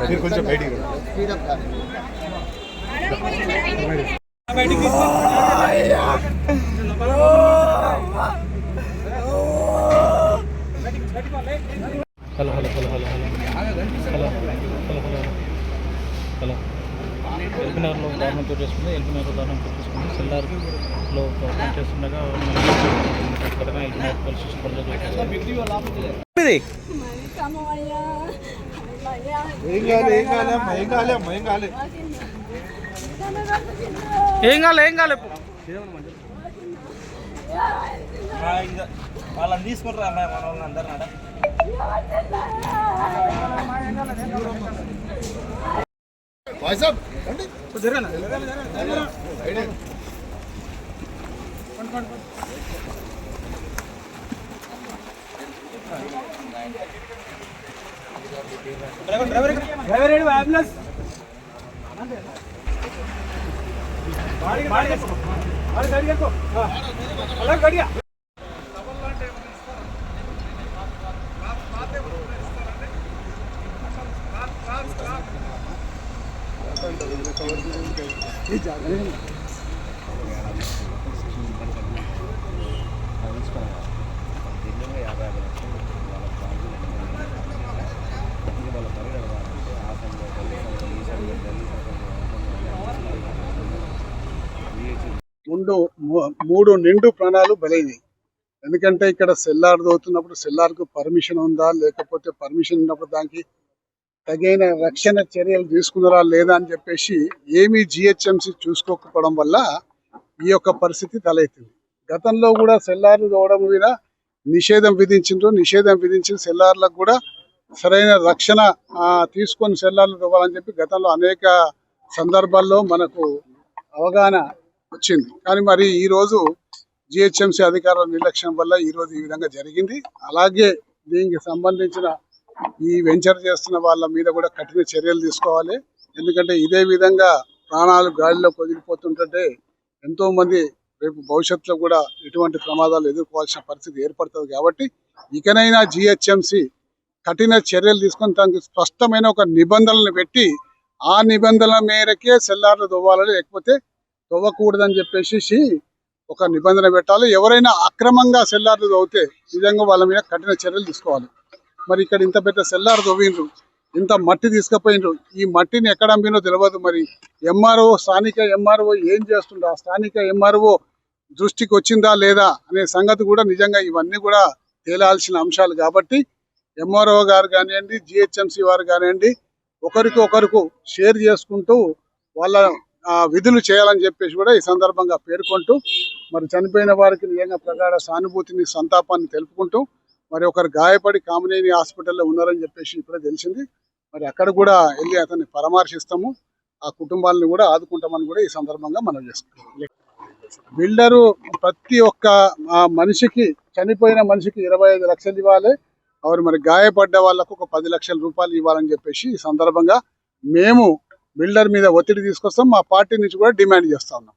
మీరు కొంచెం బయటికి రండి. Hello hello hello hello hello hello hello hello hello ఎల్బినగర్లో దారుణం చోటు చేసుకుంది ఎల్బినగర్ దారుణం చోటు సెల్లార్లో పనిచేస్తుండగా త్వరగా ఎల్బినగర్ పోలీస్ స్టేషన్ పరిధిలో మరి ఏం కాలే ఏం కాలే అమ్మా ఏం కాలే అమ్మా ఏం కాలే ఏం కాలే ఏం కాలే వాళ్ళని తీసుకుంటారా అమ్మాయి మన వాళ్ళని అందరినాడ ಡ್ರೈವರ್ ಹೇಳಿ ಆಂಬ್ಯುಲೆನ್ಸ್ ಗಾಡಿ ಗಾಡಿ ಹಾಕು ಅಲ್ಲ ಗಾಡಿಯ ಜಾಗ మూ- మూడు నిండు ప్రాణాలు బలైనవి. ఎందుకంటే ఇక్కడ సెల్లార్ దోతున్నప్పుడు సెల్లార్కు పర్మిషన్ ఉందా లేకపోతే పర్మిషన్ ఉన్నప్పుడు దానికి తగిన రక్షణ చర్యలు తీసుకున్నారా లేదా అని చెప్పేసి ఏమీ జిహెచ్ఎంసీ చూసుకోకపోవడం వల్ల ఈ యొక్క పరిస్థితి తలెత్తింది. గతంలో కూడా సెల్లార్లు దోవడం మీద నిషేధం విధించిండ్రు. నిషేధం విధించిన సెల్లార్లకు కూడా సరైన రక్షణ తీసుకొని సెల్లార్లు దోవాలని చెప్పి గతంలో అనేక సందర్భాల్లో మనకు అవగాహన వచ్చింది. కానీ మరి ఈ రోజు జిహెచ్ఎంసీ అధికారుల నిర్లక్ష్యం వల్ల ఈ రోజు ఈ విధంగా జరిగింది. అలాగే దీనికి సంబంధించిన ఈ వెంచర్ చేస్తున్న వాళ్ళ మీద కూడా కఠిన చర్యలు తీసుకోవాలి. ఎందుకంటే ఇదే విధంగా ప్రాణాలు గాలిలో కొదిలిపోతుంటే ఎంతో మంది రేపు భవిష్యత్తులో కూడా ఎటువంటి ప్రమాదాలు ఎదుర్కోవాల్సిన పరిస్థితి ఏర్పడుతుంది కాబట్టి ఇకనైనా జిహెచ్ఎంసీ కఠిన చర్యలు తీసుకొని దానికి స్పష్టమైన ఒక నిబంధనలు పెట్టి ఆ నిబంధనల మేరకే సెల్లార్లు దువ్వాలని లేకపోతే తవ్వకూడదని చెప్పేసి ఒక నిబంధన పెట్టాలి. ఎవరైనా అక్రమంగా సెల్లార్లు తవ్వితే నిజంగా వాళ్ళ మీద కఠిన చర్యలు తీసుకోవాలి. మరి ఇక్కడ ఇంత పెద్ద సెల్లార్ తవ్విండ్రు ఇంత మట్టి తీసుకుపోయినరు ఈ మట్టిని ఎక్కడ అమ్మినో తెలియదు మరి. ఎంఆర్ఓ స్థానిక ఎంఆర్ఓ ఏం చేస్తుండో ఆ స్థానిక ఎంఆర్ఓ దృష్టికి వచ్చిందా లేదా అనే సంగతి కూడా నిజంగా ఇవన్నీ కూడా తేలాల్సిన అంశాలు కాబట్టి ఎంఆర్ఓ గారు కానివ్వండి జిహెచ్ఎంసీ వారు కానివ్వండి ఒకరికి ఒకరికి షేర్ చేసుకుంటూ వాళ్ళ విధులు చేయాలని చెప్పేసి కూడా ఈ సందర్భంగా పేర్కొంటూ మరి చనిపోయిన వారికి నిజంగా ప్రగాఢ సానుభూతిని సంతాపాన్ని తెలుపుకుంటూ మరి ఒకరు గాయపడి కామినేని హాస్పిటల్లో ఉన్నారని చెప్పేసి ఇప్పుడే తెలిసింది. మరి అక్కడ కూడా వెళ్ళి అతన్ని పరామర్శిస్తాము. ఆ కుటుంబాలను కూడా ఆదుకుంటామని కూడా ఈ సందర్భంగా మనం చేసుకుంటాం బిల్డరు ప్రతి ఒక్క మనిషికి చనిపోయిన మనిషికి ఇరవై ఐదు లక్షలు ఇవ్వాలి. వారు మరి గాయపడ్డ వాళ్ళకు ఒక పది లక్షల రూపాయలు ఇవ్వాలని చెప్పేసి ఈ సందర్భంగా మేము బిల్డర్ మీద ఒత్తిడి తీసుకొస్తాం మా పార్టీ నుంచి కూడా డిమాండ్ చేస్తా ఉన్నాం.